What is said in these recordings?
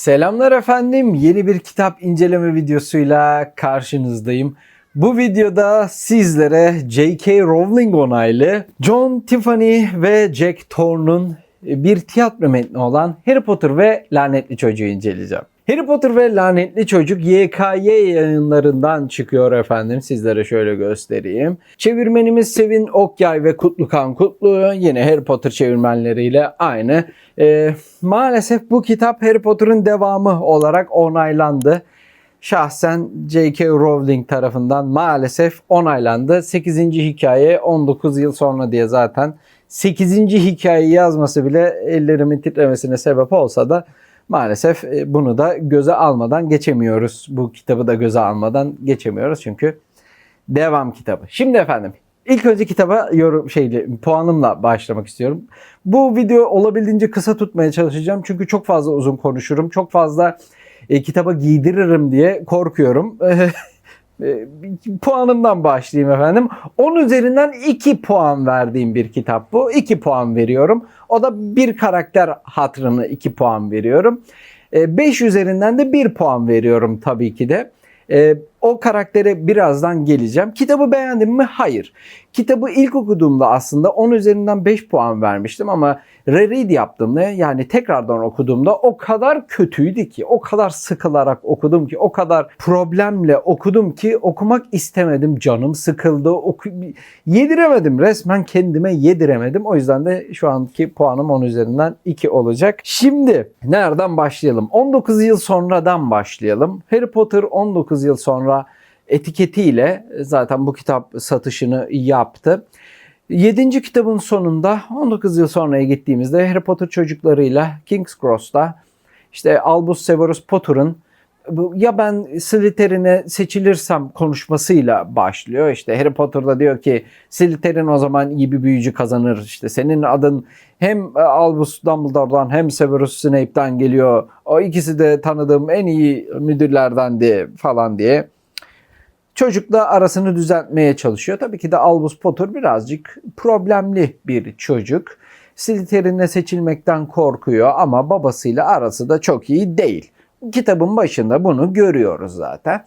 Selamlar efendim. Yeni bir kitap inceleme videosuyla karşınızdayım. Bu videoda sizlere J.K. Rowling onaylı John Tiffany ve Jack Thorne'un bir tiyatro metni olan Harry Potter ve Lanetli Çocuğu inceleyeceğim. Harry Potter ve Lanetli Çocuk YKY yayınlarından çıkıyor efendim. Sizlere şöyle göstereyim. Çevirmenimiz Sevin Okyay ve Kutlukan Kutlu yine Harry Potter çevirmenleriyle aynı. Ee, maalesef bu kitap Harry Potter'ın devamı olarak onaylandı. Şahsen J.K. Rowling tarafından maalesef onaylandı. 8. hikaye 19 yıl sonra diye zaten 8. hikayeyi yazması bile ellerimin titremesine sebep olsa da maalesef e, bunu da göze almadan geçemiyoruz. Bu kitabı da göze almadan geçemiyoruz çünkü devam kitabı. Şimdi efendim ilk önce kitaba yorum şeyli puanımla başlamak istiyorum. Bu video olabildiğince kısa tutmaya çalışacağım çünkü çok fazla uzun konuşurum. Çok fazla e, kitaba giydiririm diye korkuyorum. E, puanımdan başlayayım efendim. 10 üzerinden 2 puan verdiğim bir kitap bu. 2 puan veriyorum. O da bir karakter hatırını 2 puan veriyorum. 5 üzerinden de 1 puan veriyorum tabii ki de. E, o karaktere birazdan geleceğim. Kitabı beğendim mi? Hayır. Kitabı ilk okuduğumda aslında 10 üzerinden 5 puan vermiştim ama reread yaptığımda yani tekrardan okuduğumda o kadar kötüydü ki, o kadar sıkılarak okudum ki, o kadar problemle okudum ki okumak istemedim. Canım sıkıldı. Oku yediremedim. Resmen kendime yediremedim. O yüzden de şu anki puanım 10 üzerinden 2 olacak. Şimdi nereden başlayalım? 19 yıl sonradan başlayalım. Harry Potter 19 yıl sonra etiketiyle zaten bu kitap satışını yaptı. 7. kitabın sonunda 19 yıl sonraya gittiğimizde Harry Potter çocuklarıyla King's Cross'ta işte Albus Severus Potter'ın ya ben Slytherin'e seçilirsem konuşmasıyla başlıyor. İşte Harry Potter'da diyor ki Slytherin o zaman iyi bir büyücü kazanır. İşte senin adın hem Albus Dumbledore'dan hem Severus Snape'den geliyor. O ikisi de tanıdığım en iyi müdürlerdendi falan diye. Çocukla arasını düzeltmeye çalışıyor. Tabii ki de Albus Potter birazcık problemli bir çocuk. Slytherin'e seçilmekten korkuyor ama babasıyla arası da çok iyi değil. Kitabın başında bunu görüyoruz zaten.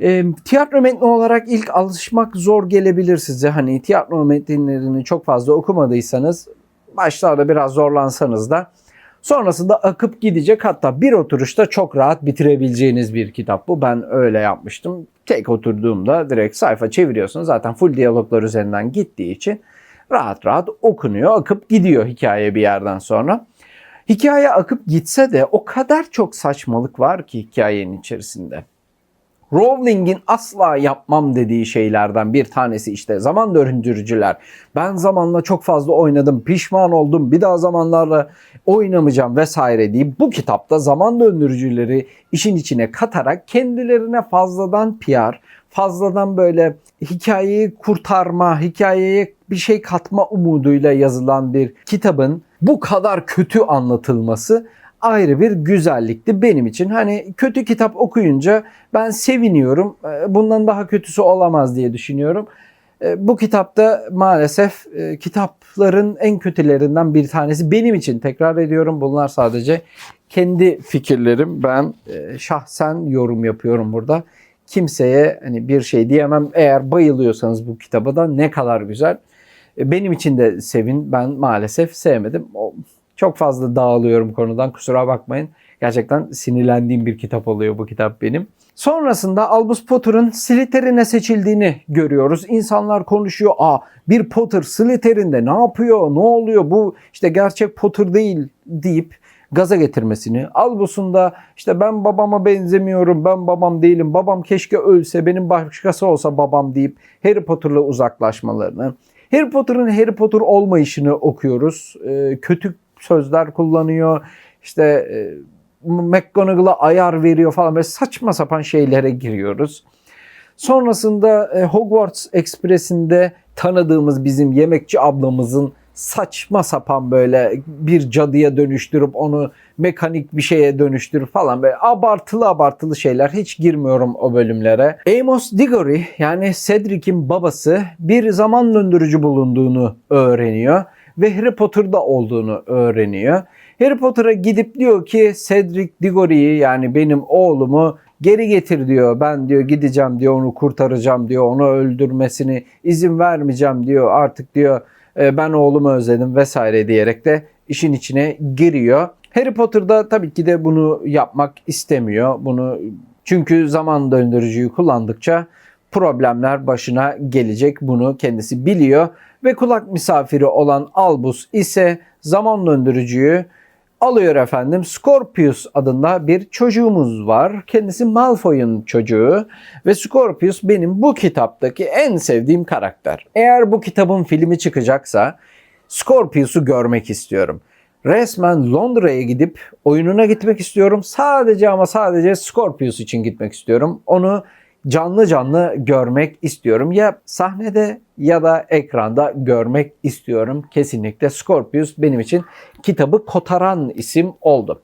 E, tiyatro metni olarak ilk alışmak zor gelebilir size. Hani tiyatro metinlerini çok fazla okumadıysanız başlarda biraz zorlansanız da sonrasında akıp gidecek hatta bir oturuşta çok rahat bitirebileceğiniz bir kitap bu. Ben öyle yapmıştım. Tek oturduğumda direkt sayfa çeviriyorsunuz. Zaten full diyaloglar üzerinden gittiği için rahat rahat okunuyor, akıp gidiyor hikaye bir yerden sonra. Hikaye akıp gitse de o kadar çok saçmalık var ki hikayenin içerisinde. Rowling'in asla yapmam dediği şeylerden bir tanesi işte zaman döndürücüler. Ben zamanla çok fazla oynadım, pişman oldum, bir daha zamanlarla oynamayacağım vesaire deyip bu kitapta zaman döndürücüleri işin içine katarak kendilerine fazladan PR, fazladan böyle hikayeyi kurtarma, hikayeye bir şey katma umuduyla yazılan bir kitabın bu kadar kötü anlatılması ayrı bir güzellikti benim için. Hani kötü kitap okuyunca ben seviniyorum. Ee, bundan daha kötüsü olamaz diye düşünüyorum. Ee, bu kitapta maalesef e, kitapların en kötülerinden bir tanesi benim için. Tekrar ediyorum bunlar sadece kendi fikirlerim. Ben e, şahsen yorum yapıyorum burada. Kimseye hani bir şey diyemem. Eğer bayılıyorsanız bu kitaba da ne kadar güzel. E, benim için de sevin. Ben maalesef sevmedim. Çok fazla dağılıyorum konudan kusura bakmayın. Gerçekten sinirlendiğim bir kitap oluyor bu kitap benim. Sonrasında Albus Potter'ın Slytherin'e seçildiğini görüyoruz. İnsanlar konuşuyor. Aa bir Potter Slytherin'de ne yapıyor? Ne oluyor? Bu işte gerçek Potter değil deyip gaza getirmesini. Albus'un da işte ben babama benzemiyorum, ben babam değilim, babam keşke ölse, benim başkası olsa babam deyip Harry Potter'la uzaklaşmalarını. Harry Potter'ın Harry Potter olmayışını okuyoruz. Ee, kötü sözler kullanıyor. İşte e, McGonagall'a ayar veriyor falan böyle saçma sapan şeylere giriyoruz. Sonrasında e, Hogwarts Express'inde tanıdığımız bizim yemekçi ablamızın saçma sapan böyle bir cadıya dönüştürüp onu mekanik bir şeye dönüştürüp falan böyle abartılı abartılı şeyler hiç girmiyorum o bölümlere. Amos Diggory yani Cedric'in babası bir zaman döndürücü bulunduğunu öğreniyor ve Harry Potter'da olduğunu öğreniyor. Harry Potter'a gidip diyor ki Cedric Diggory'yi yani benim oğlumu geri getir diyor. Ben diyor gideceğim diyor onu kurtaracağım diyor. Onu öldürmesini izin vermeyeceğim diyor. Artık diyor e, ben oğlumu özledim vesaire diyerek de işin içine giriyor. Harry Potter da tabii ki de bunu yapmak istemiyor. Bunu çünkü zaman döndürücüyü kullandıkça problemler başına gelecek. Bunu kendisi biliyor ve kulak misafiri olan Albus ise zaman döndürücüyü alıyor efendim. Scorpius adında bir çocuğumuz var. Kendisi Malfoy'un çocuğu ve Scorpius benim bu kitaptaki en sevdiğim karakter. Eğer bu kitabın filmi çıkacaksa Scorpius'u görmek istiyorum. Resmen Londra'ya gidip oyununa gitmek istiyorum. Sadece ama sadece Scorpius için gitmek istiyorum. Onu canlı canlı görmek istiyorum. Ya sahnede ya da ekranda görmek istiyorum. Kesinlikle Scorpius benim için kitabı kotaran isim oldu.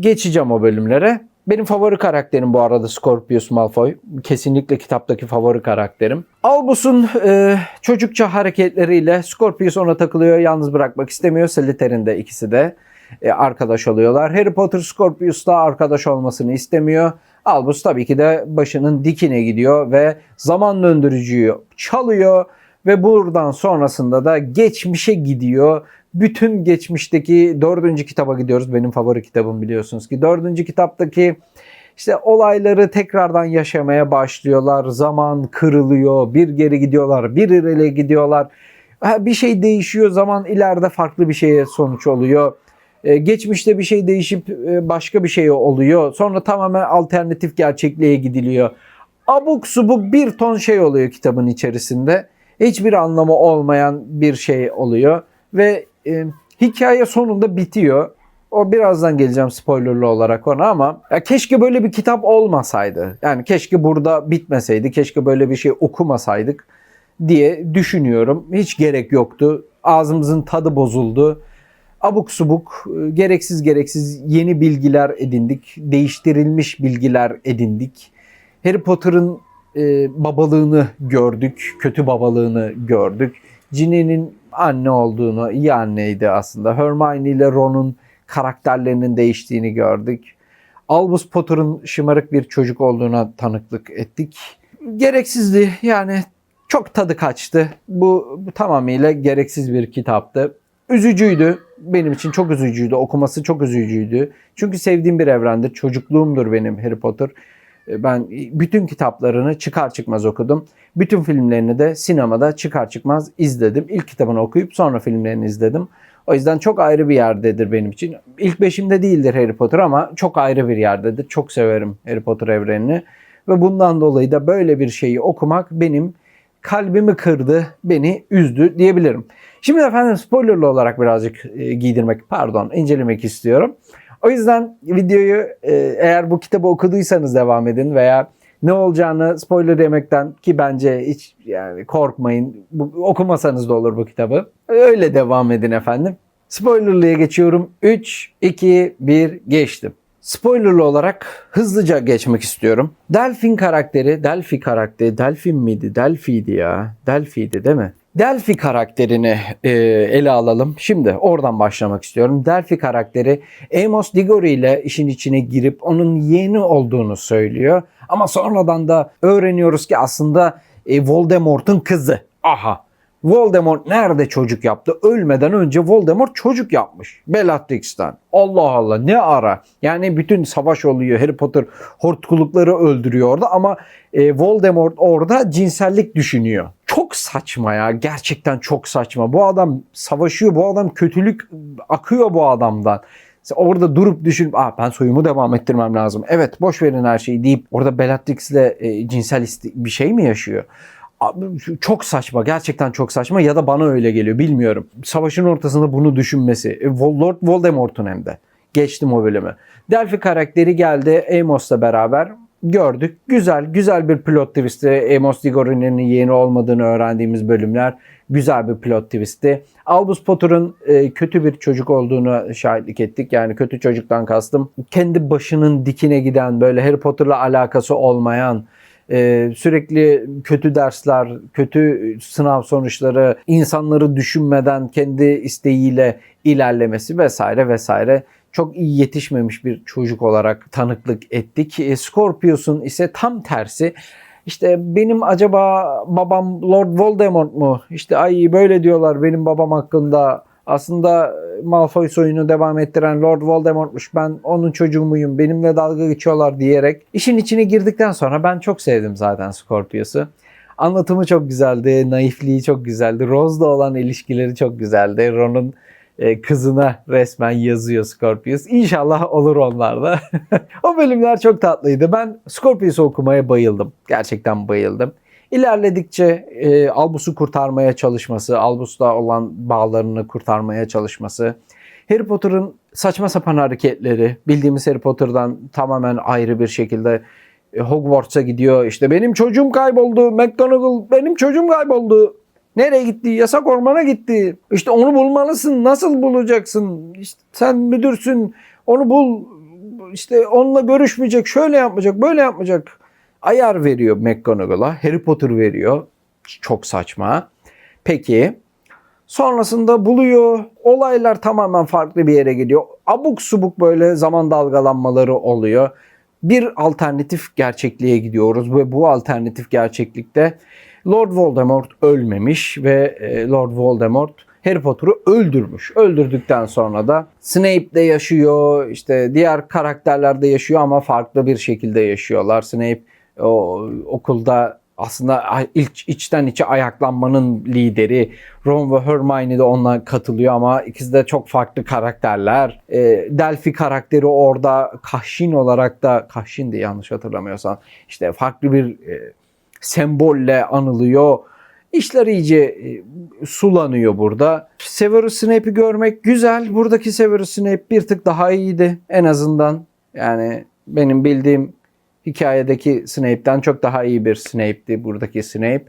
Geçeceğim o bölümlere. Benim favori karakterim bu arada Scorpius Malfoy. Kesinlikle kitaptaki favori karakterim. Albus'un e, çocukça hareketleriyle Scorpius ona takılıyor. Yalnız bırakmak istemiyor. Slytherin de ikisi de e, arkadaş oluyorlar. Harry Potter Scorpius'la arkadaş olmasını istemiyor. Albus tabii ki de başının dikine gidiyor ve zaman döndürücüyü çalıyor ve buradan sonrasında da geçmişe gidiyor. Bütün geçmişteki dördüncü kitaba gidiyoruz. Benim favori kitabım biliyorsunuz ki. Dördüncü kitaptaki işte olayları tekrardan yaşamaya başlıyorlar. Zaman kırılıyor. Bir geri gidiyorlar, bir ileri gidiyorlar. Bir şey değişiyor. Zaman ileride farklı bir şeye sonuç oluyor. Ee, geçmişte bir şey değişip e, başka bir şey oluyor. Sonra tamamen alternatif gerçekliğe gidiliyor. Abuk subuk bir ton şey oluyor kitabın içerisinde. Hiçbir anlamı olmayan bir şey oluyor. Ve e, hikaye sonunda bitiyor. O birazdan geleceğim spoilerlı olarak ona ama ya keşke böyle bir kitap olmasaydı. Yani keşke burada bitmeseydi. Keşke böyle bir şey okumasaydık diye düşünüyorum. Hiç gerek yoktu. Ağzımızın tadı bozuldu abuk subuk, e, gereksiz gereksiz yeni bilgiler edindik. Değiştirilmiş bilgiler edindik. Harry Potter'ın e, babalığını gördük. Kötü babalığını gördük. Ginny'nin anne olduğunu, iyi anneydi aslında. Hermione ile Ron'un karakterlerinin değiştiğini gördük. Albus Potter'ın şımarık bir çocuk olduğuna tanıklık ettik. Gereksizdi yani çok tadı kaçtı. Bu, bu tamamıyla gereksiz bir kitaptı. Üzücüydü. Benim için çok üzücüydü. Okuması çok üzücüydü. Çünkü sevdiğim bir evrendir. Çocukluğumdur benim Harry Potter. E, ben bütün kitaplarını çıkar çıkmaz okudum. Bütün filmlerini de sinemada çıkar çıkmaz izledim. İlk kitabını okuyup sonra filmlerini izledim. O yüzden çok ayrı bir yerdedir benim için. İlk beşimde değildir Harry Potter ama çok ayrı bir yerdedir. Çok severim Harry Potter evrenini. Ve bundan dolayı da böyle bir şeyi okumak benim kalbimi kırdı, beni üzdü diyebilirim. Şimdi efendim spoilerlı olarak birazcık e, giydirmek, pardon incelemek istiyorum. O yüzden videoyu e, eğer bu kitabı okuduysanız devam edin veya ne olacağını spoiler yemekten ki bence hiç yani korkmayın. Bu, okumasanız da olur bu kitabı. Öyle devam edin efendim. Spoilerlıya geçiyorum. 3, 2, 1 geçtim. Spoilerlı olarak hızlıca geçmek istiyorum. Delphin karakteri, Delphi karakteri, Delphin miydi? Delphi'ydi ya. Delphi'ydi değil mi? Delphi karakterini e, ele alalım. Şimdi oradan başlamak istiyorum. Delphi karakteri Amos Diggory ile işin içine girip onun yeğeni olduğunu söylüyor. Ama sonradan da öğreniyoruz ki aslında e, Voldemort'un kızı. Aha Voldemort nerede çocuk yaptı? Ölmeden önce Voldemort çocuk yapmış. Bellatrix'ten. Allah Allah ne ara? Yani bütün savaş oluyor. Harry Potter hortkulukları öldürüyor orada ama e, Voldemort orada cinsellik düşünüyor. Çok saçma ya. Gerçekten çok saçma. Bu adam savaşıyor. Bu adam kötülük akıyor bu adamdan. Orada durup düşünüp ah ben soyumu devam ettirmem lazım. Evet boş verin her şeyi deyip orada Bellatrix'le e, cinsel bir şey mi yaşıyor? Çok saçma gerçekten çok saçma ya da bana öyle geliyor bilmiyorum. Savaşın ortasında bunu düşünmesi. E, Lord Voldemort'un hem de. Geçtim o bölümü. Delphi karakteri geldi Amos'la beraber gördük. Güzel, güzel bir plot twist'i. Amos Diggory'nin yeğeni olmadığını öğrendiğimiz bölümler. Güzel bir plot twist'i. Albus Potter'ın e, kötü bir çocuk olduğunu şahitlik ettik. Yani kötü çocuktan kastım. Kendi başının dikine giden böyle Harry Potter'la alakası olmayan Ee, sürekli kötü dersler, kötü sınav sonuçları, insanları düşünmeden kendi isteğiyle ilerlemesi vesaire vesaire çok iyi yetişmemiş bir çocuk olarak tanıklık ettik. E, Scorpius'un ise tam tersi. İşte benim acaba babam Lord Voldemort mu? İşte ay böyle diyorlar benim babam hakkında. Aslında Malfoy soyunu devam ettiren Lord Voldemort'muş. Ben onun çocuğu muyum? Benimle dalga geçiyorlar diyerek işin içine girdikten sonra ben çok sevdim zaten Scorpius'u. Anlatımı çok güzeldi, naifliği çok güzeldi. Rose'la olan ilişkileri çok güzeldi. Ron'un e, kızına resmen yazıyor Scorpius. İnşallah olur onlar da. o bölümler çok tatlıydı. Ben Scorpius'u okumaya bayıldım. Gerçekten bayıldım. İlerledikçe e, Albus'u kurtarmaya çalışması, Albus'la olan bağlarını kurtarmaya çalışması, Harry Potter'ın saçma sapan hareketleri, bildiğimiz Harry Potter'dan tamamen ayrı bir şekilde e, Hogwarts'a gidiyor. İşte benim çocuğum kayboldu, McGonagall benim çocuğum kayboldu. Nereye gitti? Yasak ormana gitti. İşte onu bulmalısın. Nasıl bulacaksın? İşte sen müdürsün. Onu bul. İşte onunla görüşmeyecek. Şöyle yapmayacak. Böyle yapmayacak. Ayar veriyor McGonagall'a. Harry Potter veriyor. Çok saçma. Peki. Sonrasında buluyor. Olaylar tamamen farklı bir yere gidiyor. Abuk subuk böyle zaman dalgalanmaları oluyor. Bir alternatif gerçekliğe gidiyoruz ve bu alternatif gerçeklikte Lord Voldemort ölmemiş ve e, Lord Voldemort Harry Potter'ı öldürmüş. Öldürdükten sonra da Snape de yaşıyor, işte diğer karakterler de yaşıyor ama farklı bir şekilde yaşıyorlar. Snape o okulda aslında ilk içten içe ayaklanmanın lideri. Ron ve Hermione de onunla katılıyor ama ikisi de çok farklı karakterler. E, Delphi karakteri orada Kahşin olarak da Kahşin'di yanlış hatırlamıyorsam. işte farklı bir e, sembolle anılıyor. İşler iyice e, sulanıyor burada. Severus Snape'i görmek güzel. Buradaki Severus Snape bir tık daha iyiydi en azından. Yani benim bildiğim hikayedeki Snape'den çok daha iyi bir Snape'ti buradaki Snape.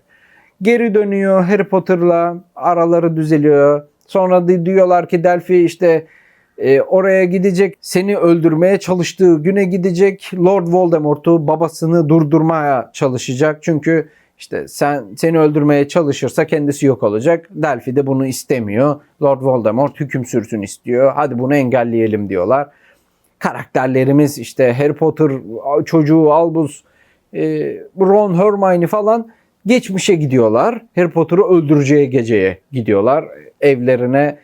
Geri dönüyor Harry Potter'la araları düzeliyor. Sonra diyorlar ki Delphi işte e, oraya gidecek, seni öldürmeye çalıştığı güne gidecek. Lord Voldemort'u babasını durdurmaya çalışacak. Çünkü işte sen seni öldürmeye çalışırsa kendisi yok olacak. Delphi de bunu istemiyor. Lord Voldemort hüküm sürsün istiyor. Hadi bunu engelleyelim diyorlar. Karakterlerimiz işte Harry Potter çocuğu Albus, e, Ron, Hermione falan geçmişe gidiyorlar. Harry Potter'ı öldüreceği geceye gidiyorlar. Evlerine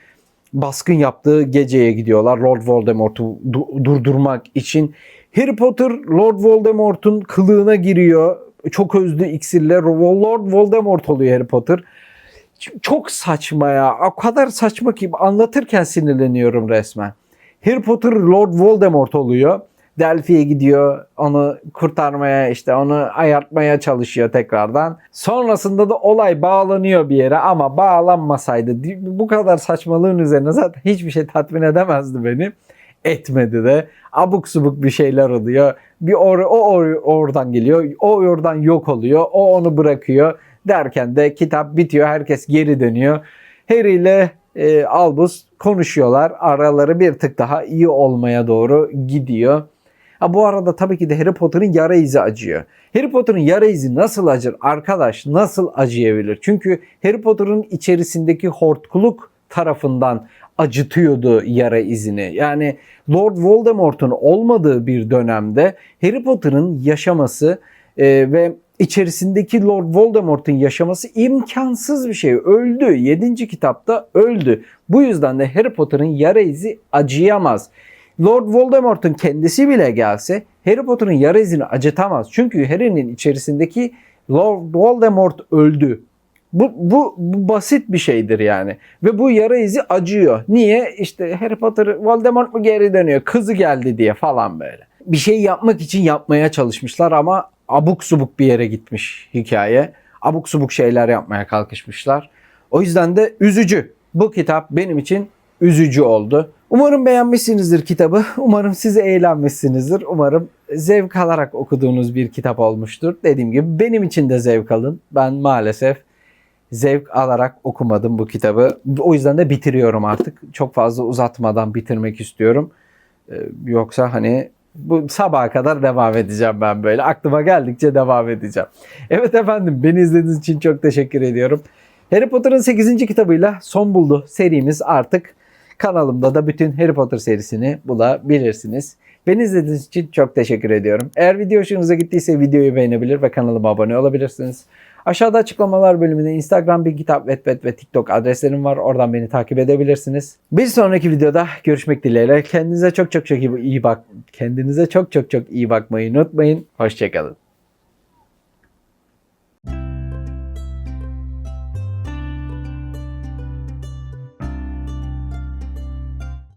baskın yaptığı geceye gidiyorlar Lord Voldemort'u du- durdurmak için. Harry Potter Lord Voldemort'un kılığına giriyor. Çok özlü iksirle Lord Voldemort oluyor Harry Potter. Çok saçma ya. O kadar saçma ki anlatırken sinirleniyorum resmen. Harry Potter Lord Voldemort oluyor. Delphi'ye gidiyor. Onu kurtarmaya işte onu ayartmaya çalışıyor tekrardan. Sonrasında da olay bağlanıyor bir yere ama bağlanmasaydı bu kadar saçmalığın üzerine zaten hiçbir şey tatmin edemezdi beni. Etmedi de. Abuk subuk bir şeyler oluyor. Bir or o or oradan geliyor. O oradan yok oluyor. O onu bırakıyor. Derken de kitap bitiyor. Herkes geri dönüyor. Harry ile e, Albus konuşuyorlar. Araları bir tık daha iyi olmaya doğru gidiyor. Ha, bu arada tabii ki de Harry Potter'ın yara izi acıyor. Harry Potter'ın yara izi nasıl acır arkadaş? Nasıl acıyabilir? Çünkü Harry Potter'ın içerisindeki hortkuluk tarafından acıtıyordu yara izini. Yani Lord Voldemort'un olmadığı bir dönemde Harry Potter'ın yaşaması e, ve içerisindeki Lord Voldemort'un yaşaması imkansız bir şey. Öldü. 7. kitapta öldü. Bu yüzden de Harry Potter'ın yara izi acıyamaz. Lord Voldemort'un kendisi bile gelse Harry Potter'ın yara izini acıtamaz. Çünkü Harry'nin içerisindeki Lord Voldemort öldü. Bu, bu, bu basit bir şeydir yani. Ve bu yara izi acıyor. Niye? İşte Harry Potter Voldemort mu geri dönüyor? Kızı geldi diye falan böyle. Bir şey yapmak için yapmaya çalışmışlar ama abuk subuk bir yere gitmiş hikaye. Abuk subuk şeyler yapmaya kalkışmışlar. O yüzden de üzücü. Bu kitap benim için üzücü oldu. Umarım beğenmişsinizdir kitabı. Umarım size eğlenmişsinizdir. Umarım zevk alarak okuduğunuz bir kitap olmuştur. Dediğim gibi benim için de zevk alın. Ben maalesef zevk alarak okumadım bu kitabı. O yüzden de bitiriyorum artık. Çok fazla uzatmadan bitirmek istiyorum. Ee, yoksa hani Bu sabaha kadar devam edeceğim ben böyle. Aklıma geldikçe devam edeceğim. Evet efendim beni izlediğiniz için çok teşekkür ediyorum. Harry Potter'ın 8. kitabıyla son buldu serimiz artık kanalımda da bütün Harry Potter serisini bulabilirsiniz. Beni izlediğiniz için çok teşekkür ediyorum. Eğer video hoşunuza gittiyse videoyu beğenebilir ve kanalıma abone olabilirsiniz. Aşağıda açıklamalar bölümünde Instagram, bir kitap, Wattpad ve TikTok adreslerim var. Oradan beni takip edebilirsiniz. Bir sonraki videoda görüşmek dileğiyle. Kendinize çok çok çok iyi, bak. Kendinize çok çok çok iyi bakmayı unutmayın. Hoşçakalın.